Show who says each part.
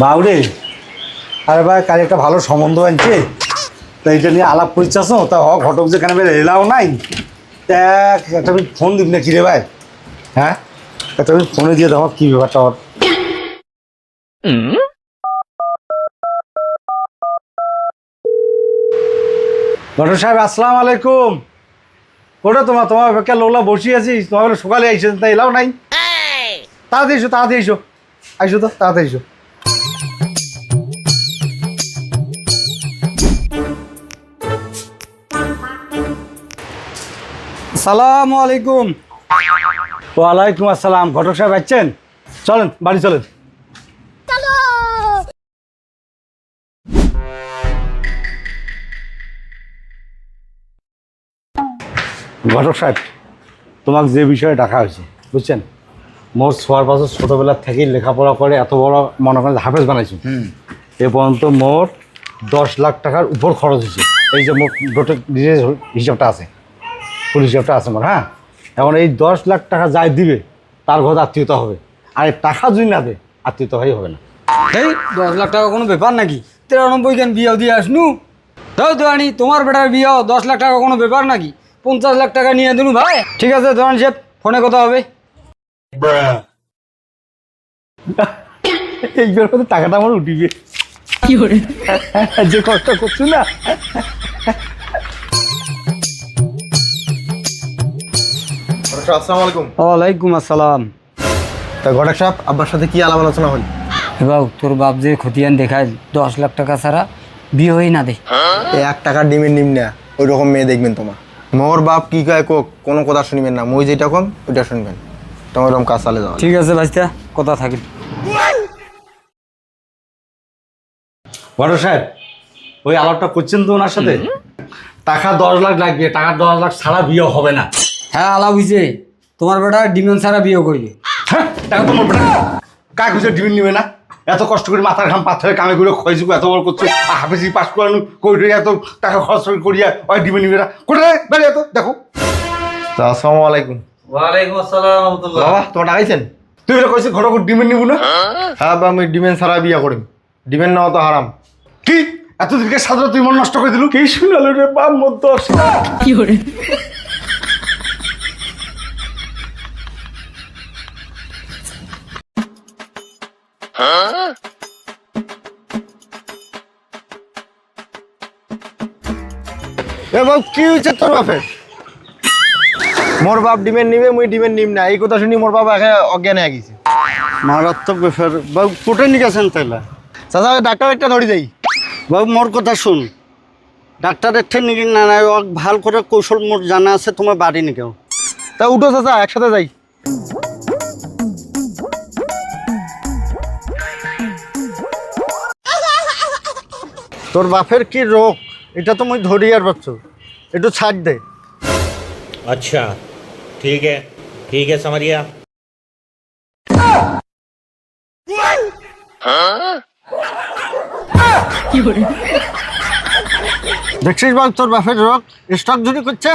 Speaker 1: বাউরে আরে ভাই কাল একটা ভালো সম্বন্ধ আনছে। তা এটা নিয়ে আলাপ করছিস তা হ ঘটক যেখানে বের এলাও নাই। তা একটা আমি ফোন দিব না কি রে ভাই? হ্যাঁ? তা তুমি ফোনে দিয়ে দেখো কি ব্যাপারটা ওর ঘটক সাহেব আসসালামু আলাইকুম। ওটা তোমার? তোমার অপেক্ষা লোলা বসিয়ে আছিস তোমার সকালে আইসো তা এলাও নাই। তাড়াতাড়ি এসো তাড়াতাড়ি এসো। আইসো তো তাড়াতাড়ি এসো।
Speaker 2: সালামু আলাইকুম।
Speaker 1: ওয়ালাইকুম আসসালাম। ঘটক সাহেব আসছেন? চলেন বাড়ি চলেন। ঘটক সাহেব তোমাকে যে বিষয়ে ডাকা হয়েছে বুঝছেন? মোর ছোয়ার পাশে ছোটোবেলার থেকেই লেখাপড়া করে এত বড় মনে করেন হাফেজ বানাইছি এ পর্যন্ত মোট দশ লাখ টাকার উপর খরচ হয়েছে। এই যে মোট টোটাল হিসাবটা আছে। ফুল হিসাবটা আছে মোর হ্যাঁ? এখন এই দশ লাখ টাকা যাই দিবে তার ঘর আত্মীয়তা হবে। আর এই টাকা যদি না দেয় আত্মীয়তা হয়ে হবে না।
Speaker 2: এই দশ লাখ টাকা কোনো ব্যাপার নাকি? তিরানব্বই কেন বিয়ে দিয়ে আসনু। তাও তো আনি তোমার বেটার বিয়ে দশ লাখ টাকা কোনো ব্যাপার নাকি? পঞ্চাশ লাখ টাকা নিয়ে দিনু ভাই। ঠিক আছে দোকান সাহেব ফোনে কথা হবে।
Speaker 1: এইবার টাকাটা আমার উঠিবে। কি যে কষ্ট করছি না?
Speaker 3: আসসালামু আলাইকুম।
Speaker 2: ওয়ালাইকুম আসসালাম।
Speaker 3: তা ঘটক সাহেব আব্বার সাথে কি আলাপ আলোচনা হল
Speaker 2: এবার তোর বাপ যে খতিয়ান দেখায় দশ লাখ টাকা ছাড়া বিয়ে না দে।
Speaker 3: এক টাকার ডিমের নিম না ওই রকম মেয়ে দেখবেন তোমার। মোর বাপ কি কয় কোক কোনো কথা শুনবেন না মই যেটা কম ওইটা শুনবেন। তোমার ওরকম কাজ চালে যাওয়া।
Speaker 2: ঠিক আছে ভাইস্তা কথা থাকে।
Speaker 1: বড় সাহেব ওই আলাপটা করছেন তো ওনার সাথে? টাকা দশ লাখ লাগবে টাকা দশ লাখ ছাড়া বিয়ে হবে না।
Speaker 2: হ্যাঁ আলাপ হইছে তোমার বেটা ডিমেন ছাড়া বিয়ে করবে।
Speaker 1: হ্যাঁ টাকা তোমার বেটা। কাক খুঁজে ডিমিন নিবে না? এত কষ্ট করে মাথার ঘাম পাথরে কামে করে খয়েছি এত বড় করছ। হাফেজি পাস করানো কই এত টাকা খরচ করে করিয়া ওই ডিমিন নিবে না। কোথায় বেড়ে এত দেখো।
Speaker 3: তা আসসালামু আলাইকুম।
Speaker 4: ওয়ালাইকুম আসসালাম রহমতুল্লাহ।
Speaker 3: বাবা তোমার টাকাইছেন
Speaker 1: তুই এটা কইছিস ঘর ডিমিন নিব না?
Speaker 3: হ্যাঁ বা আমি ডিমেন ছাড়া বিয়া করিম ডিমেন নেওয়া তো হারাম।
Speaker 1: কি? এতদিনকে সাদা তুই মন নষ্ট করে দিলু? কি শুনালো রে বাপ কি দশ
Speaker 3: এ বাপ কি হয়েছে তোর বাপের মোর বাপ ডিমেন নিবে মুই ডিমেন নিম না। এই কথা শুনি মোর বাবা একে অজ্ঞান হয়ে গেছে।
Speaker 5: মারাত্মক ব্যাপার। বাবু কোটে নিয়ে গেছেন তাইলে?
Speaker 3: চাচা ডাক্তার একটা ধরি যাই
Speaker 5: বাবু মোর কথা শুন। ডাক্তারের ঠে নিকি না না ভালো করে কৌশল মোর জানা আছে তোমার বাড়ি নিকেও
Speaker 3: তা উঠো চাচা একসাথে যাই।
Speaker 5: তোর বাপের কি রোগ? এটা তো মুই ধরি আর ভাবছ। একটু ছাড় দে।
Speaker 4: আচ্ছা ঠিক হ্যাঁ ঠিক হ্যাঁ সামারিয়া।
Speaker 5: দেখছিস বাপ তোর বাপের রোগ? স্টক যদি করছে?